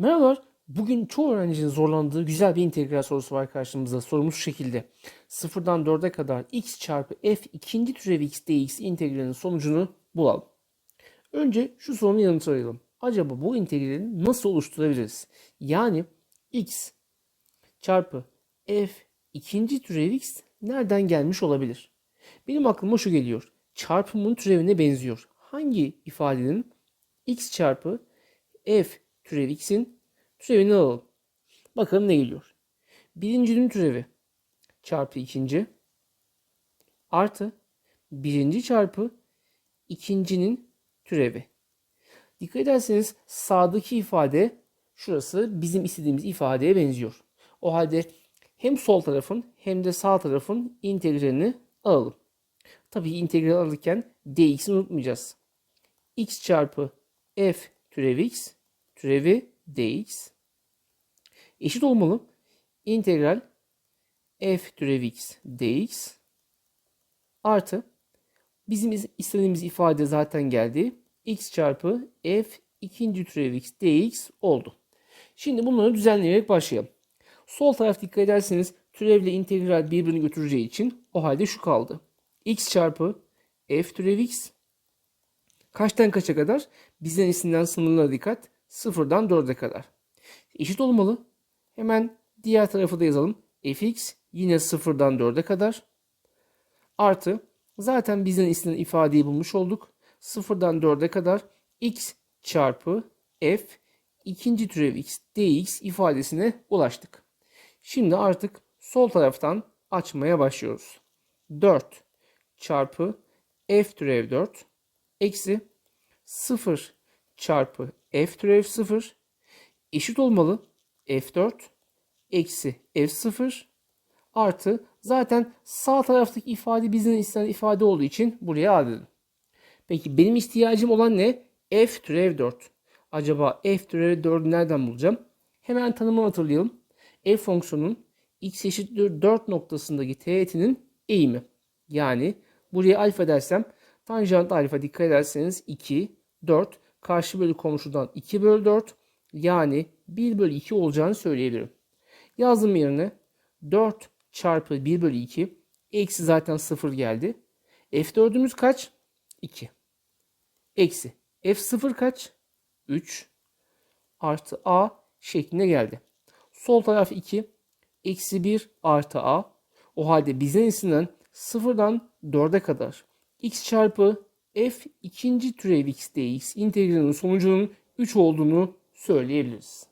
Merhabalar. Bugün çoğu öğrencinin zorlandığı güzel bir integral sorusu var karşımızda. Sorumuz şu şekilde. Sıfırdan 4'e kadar x çarpı f ikinci türev x dx integralinin sonucunu bulalım. Önce şu sorunun yanıtını arayalım. Acaba bu integrali nasıl oluşturabiliriz? Yani x çarpı f ikinci türev x nereden gelmiş olabilir? Benim aklıma şu geliyor. Çarpımın türevine benziyor. Hangi ifadenin x çarpı f türev x'in türevini alalım. Bakalım ne geliyor. Birincinin türevi çarpı ikinci artı birinci çarpı ikincinin türevi. Dikkat ederseniz sağdaki ifade şurası bizim istediğimiz ifadeye benziyor. O halde hem sol tarafın hem de sağ tarafın integralini alalım. Tabii integral alırken dx'i unutmayacağız. x çarpı f türevi x türevi dx eşit olmalı. İntegral f türevi x dx artı bizim istediğimiz ifade zaten geldi. x çarpı f ikinci türev x dx oldu. Şimdi bunları düzenleyerek başlayalım. Sol taraf dikkat ederseniz türevle integral birbirini götüreceği için o halde şu kaldı. x çarpı f türev x kaçtan kaça kadar? Bizden istenilen sınırlara dikkat. Sıfırdan 4'e kadar. Eşit olmalı. Hemen diğer tarafı da yazalım. fx yine sıfırdan 4'e kadar. Artı zaten bizden istenen ifadeyi bulmuş olduk. Sıfırdan 4'e kadar x çarpı f ikinci türev x dx ifadesine ulaştık. Şimdi artık sol taraftan açmaya başlıyoruz. 4 çarpı f türev 4 eksi 0 çarpı f türev 0 eşit olmalı f4 eksi f0 artı zaten sağ taraftaki ifade bizden istenen ifade olduğu için buraya a. Peki benim ihtiyacım olan ne? f türev 4. Acaba f türev 4'ü nereden bulacağım? Hemen tanımı hatırlayalım. f fonksiyonun x eşittir 4 noktasındaki teğetinin eğimi. Yani buraya alfa dersem tanjant alfa dikkat ederseniz 2, 4 karşı bölü komşudan 2 bölü 4 yani 1 bölü 2 olacağını söyleyebilirim. Yazdım yerine 4 çarpı 1 bölü 2 eksi zaten 0 geldi. F4'ümüz kaç? 2. Eksi F0 kaç? 3 artı A şeklinde geldi. Sol taraf 2 eksi 1 artı A. O halde bizden istenen 0'dan 4'e kadar x çarpı f ikinci türev x dx integralinin sonucunun 3 olduğunu söyleyebiliriz.